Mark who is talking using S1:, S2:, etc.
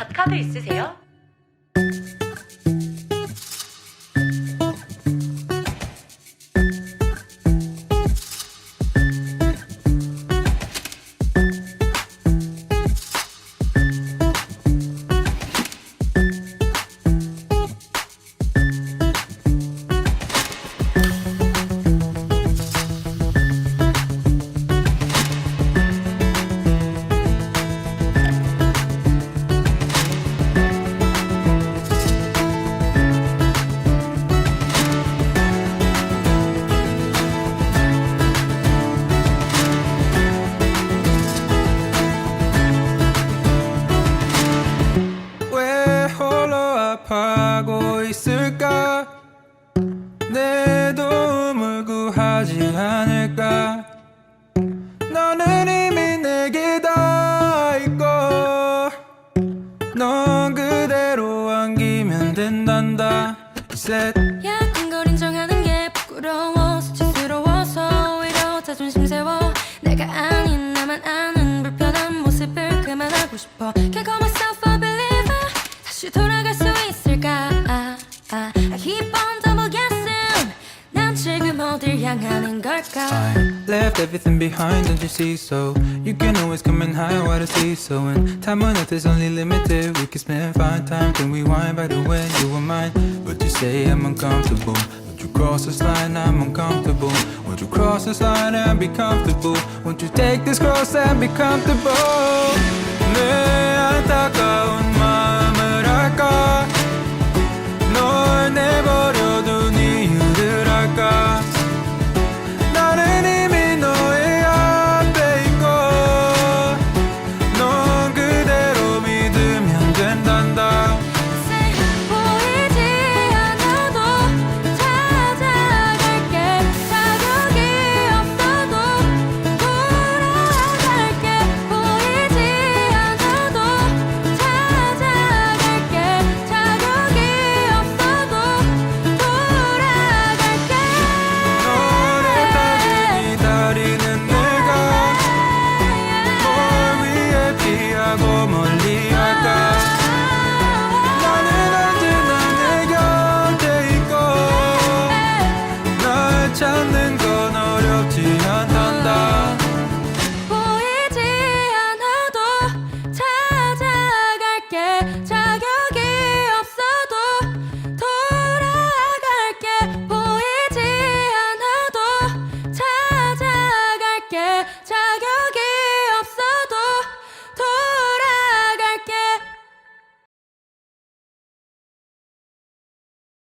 S1: 갓카드 있으세요?
S2: 아파하고 있을까? 내 도움을 구하지 않을까? 너는 이미 내게 다 있고 넌 그대로 안기면 된단다. Said
S3: 인정하는 게 부끄러워. 수치스러워서 오히려 자존심 세워. 내가 아닌 나만 아는 불편한 모습을 그만하고 싶어. Can't call myself a believer. 다시 돌아갈 keep on double guessing 난 지금 어딜 향하는 걸까
S2: I left everything behind, don't you see so? You can always come and high while I see so And time on earth is only limited We can spend fine time, can we wind by the way you were mine But you say I'm uncomfortable Won't you cross this line, I'm uncomfortable Won't you cross this line and be comfortable Won't you take this cross and be comfortable 내 안타까운